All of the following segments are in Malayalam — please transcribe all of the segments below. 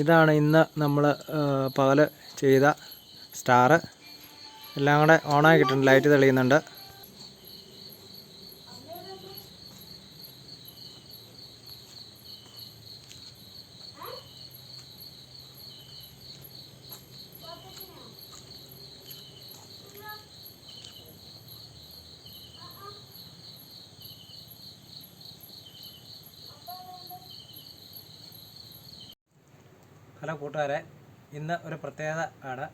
ഇതാണ് ഇന്ന് നമ്മൾ പകൽ ചെയ്ത സ്റ്റാർ എല്ലാം കൂടെ ഓണാക്കിയിട്ടുണ്ട് ലൈറ്റ് തെളിയുന്നുണ്ട്. ഹലോ കൂട്ടുകാരെ ഇന്ന് ഒരു പ്രത്യേകത ആണ്.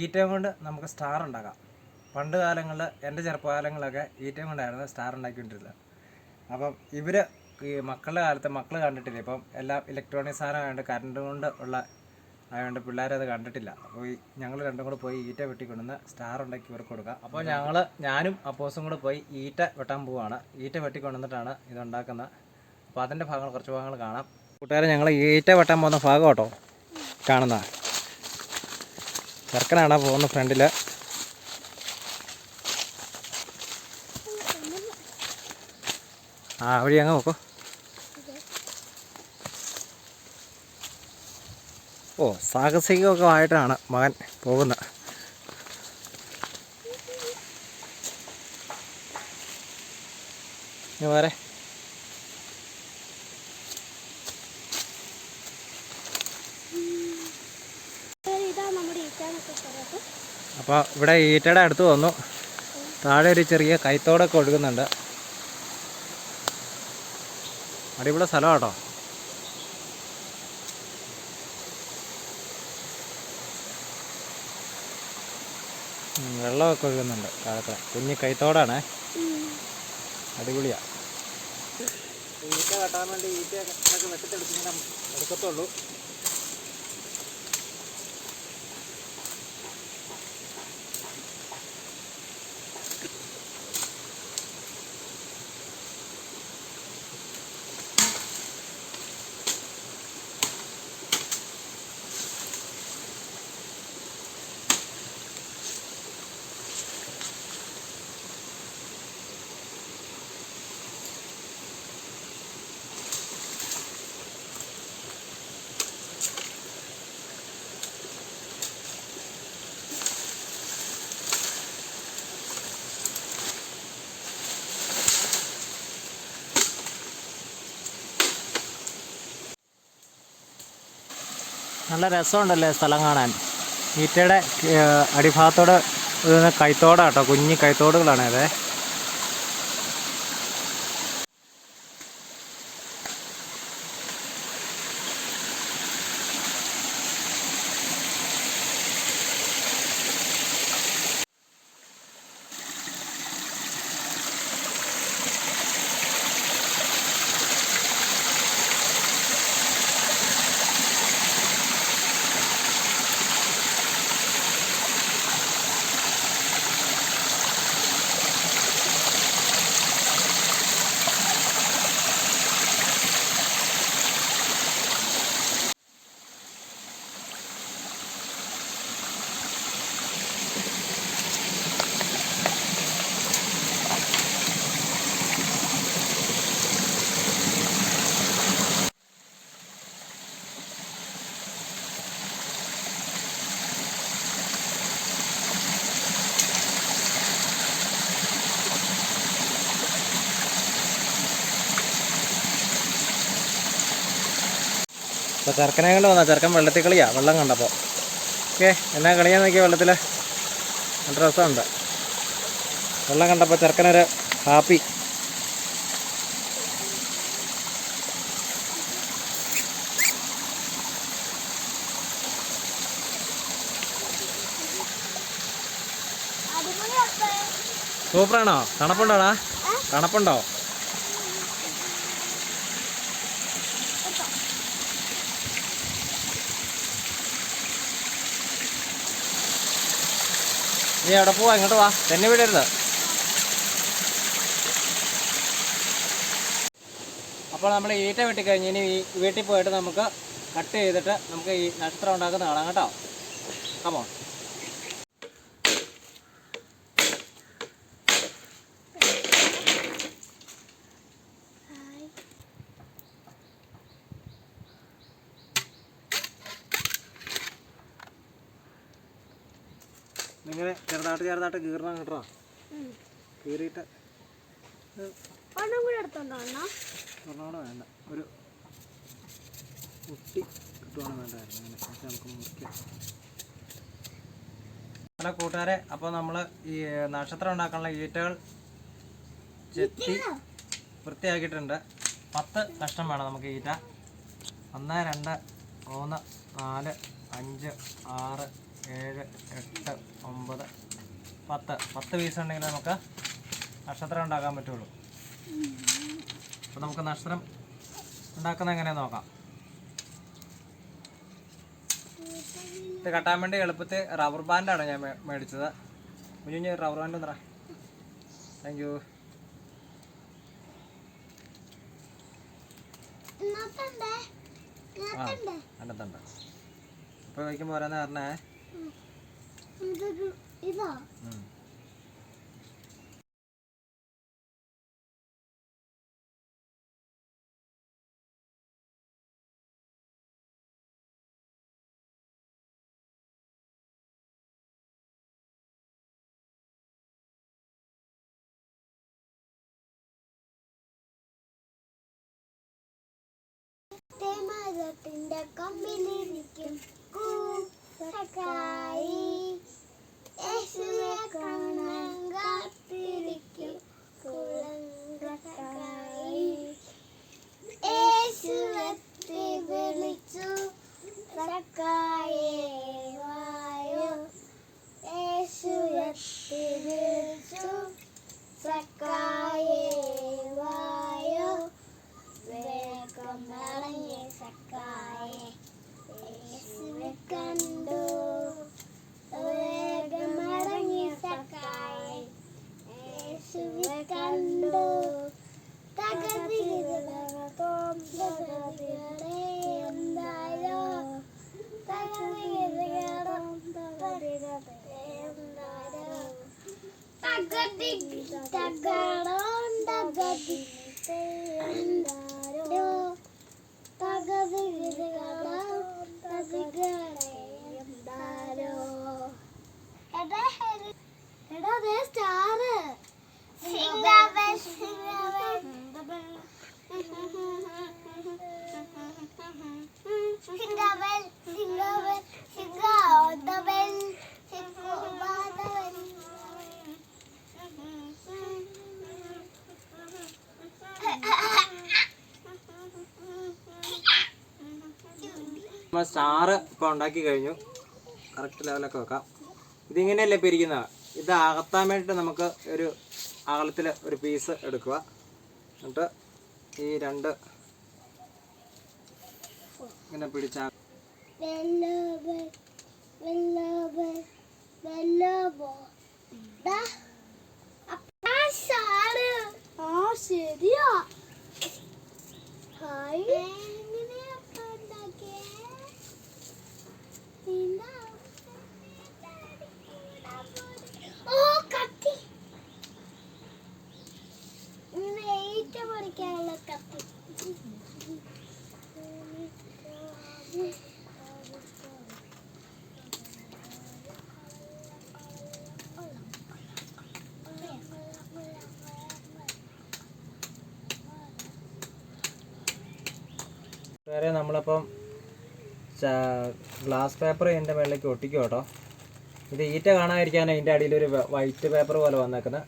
ഈറ്റം കൊണ്ട് നമുക്ക് സ്റ്റാർ ഉണ്ടാക്കാം. പണ്ട് കാലങ്ങളിൽ എന്റെ ചെറുപ്പകാലങ്ങളൊക്കെ ഈറ്റം കൊണ്ടായിരുന്നു സ്റ്റാർ ഉണ്ടാക്കിക്കൊണ്ടിരുന്നത്. അപ്പം ഇവർ ഈ മക്കളുടെ കാലത്ത് മക്കൾ കണ്ടിട്ടില്ല? ഇപ്പം എല്ലാം ഇലക്ട്രോണിക് സാധനമായതുകൊണ്ട് കറണ്ട് കൊണ്ട് ഉള്ള ആയതുകൊണ്ട് പിള്ളേരത് കണ്ടിട്ടില്ല. അപ്പോൾ ഈ ഞങ്ങൾ രണ്ടും കൂടെ പോയി ഈറ്റ വെട്ടിക്കൊണ്ടുവന്ന് സ്റ്റാർ ഉണ്ടാക്കി ഇവർക്ക് കൊടുക്കുക അപ്പോൾ ഞങ്ങൾ ഞാനും അപ്പോസും കൂടെ പോയി ഈറ്റ വെട്ടാൻ പോവുകയാണ് ഈറ്റ വെട്ടിക്കൊണ്ടുവന്നിട്ടാണ് ഇതുണ്ടാക്കുന്നത്. അപ്പോൾ അതിന്റെ ഭാഗങ്ങൾ കുറച്ച് ഭാഗങ്ങൾ കാണാം. കൂട്ടുകാരെ ഞങ്ങൾ ഈറ്റ വെട്ടാൻ പോകുന്ന ഭാഗം കേട്ടോ കാണുന്ന. ചെറുക്കനാണ് പോകുന്ന ഫ്രണ്ടിൽ ആ വഴി അങ്ങ് നോക്കോ. ഓ സാഹസികമൊക്കെ ആയിട്ടാണ് മകൻ പോകുന്നത്. ഇനി വേറെ ഇതാ നമ്മുടെ ഈറ്റാനൊക്കെ സ്ഥലത്ത് അപ്പോൾ ഇവിടെ ഈറ്റയുടെ അടുത്ത് വന്നു. താഴെ ഒരു ചെറിയ കൈത്തോടൊക്കെ ഒഴുകുന്നുണ്ട്. അടിപൊളി സ്ഥലം കേട്ടോ വെള്ളമൊക്കെ ഒഴുകുന്നുണ്ട് താഴത്തെ. കുഞ്ഞി കൈത്തോടാണ്. അടിപൊളിയാ. ഈറ്റ വെട്ടാൻ വേണ്ടി ഈറ്റ വെട്ടിത്തെടുക്കുന്ന എടുക്കത്തുള്ളൂ. നല്ല രസമുണ്ടല്ലേ സ്ഥലം കാണാൻ. ഈറ്റയുടെ അടിഭാഗത്തോടെ കൈത്തോടാട്ടോ കുഞ്ഞി കൈത്തോടുകളാണ് അതെ അപ്പോൾ ചെറുക്കനെ കൊണ്ട് വന്നാൽ ചെറുക്കൻ വെള്ളത്തിൽ കളിയാ. വെള്ളം കണ്ടപ്പോൾ ഓക്കെ എന്നാ കളിയാ നോക്കിയാൽ വെള്ളത്തിൽ നല്ല രസമുണ്ട്. വെള്ളം കണ്ടപ്പോൾ ചെറുക്കനൊരു ഹാപ്പി. സൂപ്പറാണോ? തണുപ്പുണ്ടോടാ? തണുപ്പുണ്ടോ? നീ എവിടെ പോവാ ഇങ്ങോട്ട് വാ. തന്നെ വിടരുത്. അപ്പോൾ നമ്മൾ ഈറ്റ വെട്ടി കഴിഞ്ഞ് ഇനി ഈ വീട്ടിൽ പോയിട്ട് നമുക്ക് കട്ട് ചെയ്തിട്ട് നമുക്ക് ഈ നക്ഷത്രം ഉണ്ടാക്കുന്ന കാണാം കേട്ടോ. ഇങ്ങനെ ചെറുതായിട്ട് ചെറുതായിട്ട് കീറണം കേട്ടോ. കീറിയിട്ട് ഇത് ഒന്നും കൂടെ എടുത്തോണ്ടോ അണ്ണാ സ്വർണോടെ വേണ്ട. ഒരു കുട്ടി കിട്ടുവാണ് വേണ്ടായിരുന്നു അങ്ങനെ പക്ഷെ നമുക്ക് മുറിക്കാം ഹലോ കൂട്ടുകാരെ അപ്പോൾ നമ്മൾ ഈ നക്ഷത്രം ഉണ്ടാക്കാനുള്ള ഈറ്റകൾ ചെത്തി വൃത്തിയാക്കിയിട്ടുണ്ട്. പത്ത് കഷ്ടം വേണം നമുക്ക് ഈറ്റ. ഒന്ന് രണ്ട് മൂന്ന് നാല് അഞ്ച് ആറ് ഏഴ് എട്ട് ഒമ്പത് പത്ത്. പത്ത് പീസ് ഉണ്ടെങ്കിൽ നമുക്ക് നക്ഷത്രം ഉണ്ടാക്കാൻ പറ്റുള്ളൂ. അപ്പോൾ നമുക്ക് നക്ഷത്രം ഉണ്ടാക്കുന്നത് എങ്ങനെയാ നോക്കാം. ഇത് കട്ടാൻ വേണ്ടി എളുപ്പത്തിൽ റബ്ബർ ബാൻഡാണ് ഞാൻ മേടിച്ചത്. കുഞ്ഞു റബ്ബർ ബാൻഡ് ഒന്നറ താങ്ക് യു ആ അന്നത്തുണ്ട് ഇപ്പോൾ വയ്ക്കുമ്പോൾ ഓരോന്ന് പറഞ്ഞേ. ഇതാ ഉം. തേമരത്തിന്റെ കമ്പിലിരിക്കും കൂട്ടക്കായി യേശുവെ കാണാൻ കാത്തിരിക്കും കുളങ്കക്കായി യേശുവത്തെ വിളിച്ചു സക്കായേ വായോ. യേശുവത്തെ വിളിച്ചു സക്കായേ വായോ. വേഗം മടങ്ങി സക്കായേ തകതി bell, തകതി bell, തകതികളോം തകതികളെ എന്താരോ എടാ നമ്മൾ സ്റ്റാർ ഇപ്പോൾ ഉണ്ടാക്കി കഴിഞ്ഞു. കറക്റ്റ് ലെവലൊക്കെ വെക്കാം. ഇതിങ്ങനെയല്ലേ ഇപ്പോൾ ഇരിക്കുന്നത്? ഇത് അകത്താൻ വേണ്ടിയിട്ട് നമുക്ക് ഒരു അകലത്തിൽ ഒരു പീസ് എടുക്കുക. എന്നിട്ട് ഈ രണ്ട് ഇങ്ങനെ ആ ശരിയാ. ഹായ്. വേറെ നമ്മളിപ്പം ഗ്ലാസ് പേപ്പർ ഇതിന്റെ മേളിലേക്ക് ഒട്ടിക്കും കേട്ടോ. ഇത് ഈറ്റ കാണാതിരിക്കാനാണ് ഇതിന്റെ അടിയിൽ ഒരു വൈറ്റ് പേപ്പർ പോലെ വന്നേക്കുന്നത്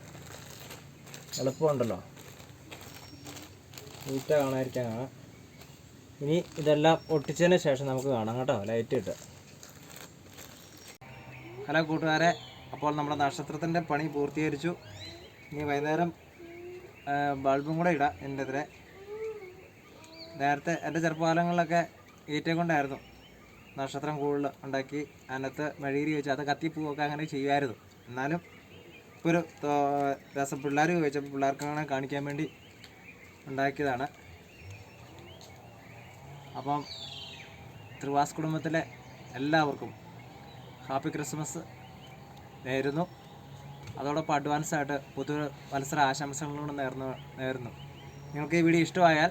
എളുപ്പമുണ്ടല്ലോ. ഈറ്റ കാണാതിരിക്കാനാണ് ഇനി ഇതെല്ലാം ഒട്ടിച്ചതിന് ശേഷം നമുക്ക് കാണാം കേട്ടോ ലൈറ്റ് ഇട്ട്. ഹലോ കൂട്ടുകാരെ അപ്പോൾ നമ്മുടെ നക്ഷത്രത്തിന്റെ പണി പൂർത്തീകരിച്ചു. ഇനി വൈകുന്നേരം ബൾബും കൂടെ ഇടാം എന്റെ നേരത്തെ എന്റെ ചെറുപ്പകാലങ്ങളിലൊക്കെ ഈറ്റ കൊണ്ടായിരുന്നു നക്ഷത്രം കൂടുതൽ ഉണ്ടാക്കി അതിനകത്ത് മെഴുകിരി വെച്ച് അത് കത്തിപ്പൂവൊക്കെ അങ്ങനെ ചെയ്യുമായിരുന്നു. എന്നാലും ഇപ്പോൾ ഒരു രസം പിള്ളേർ ചോദിച്ചപ്പോൾ പിള്ളേർക്ക് അങ്ങനെ കാണിക്കാൻ വേണ്ടി ഉണ്ടാക്കിയതാണ്. അപ്പം ത്രിവാസ് കുടുംബത്തിലെ എല്ലാവർക്കും ഹാപ്പി ക്രിസ്മസ് നേരുന്നു. അതോടൊപ്പം അഡ്വാൻസായിട്ട് പുതിയ പുതു മത്സര ആശംസകളോട് നേർന്നു നേരുന്നു. നിങ്ങൾക്ക് ഈ വീഡിയോ ഇഷ്ടമായാൽ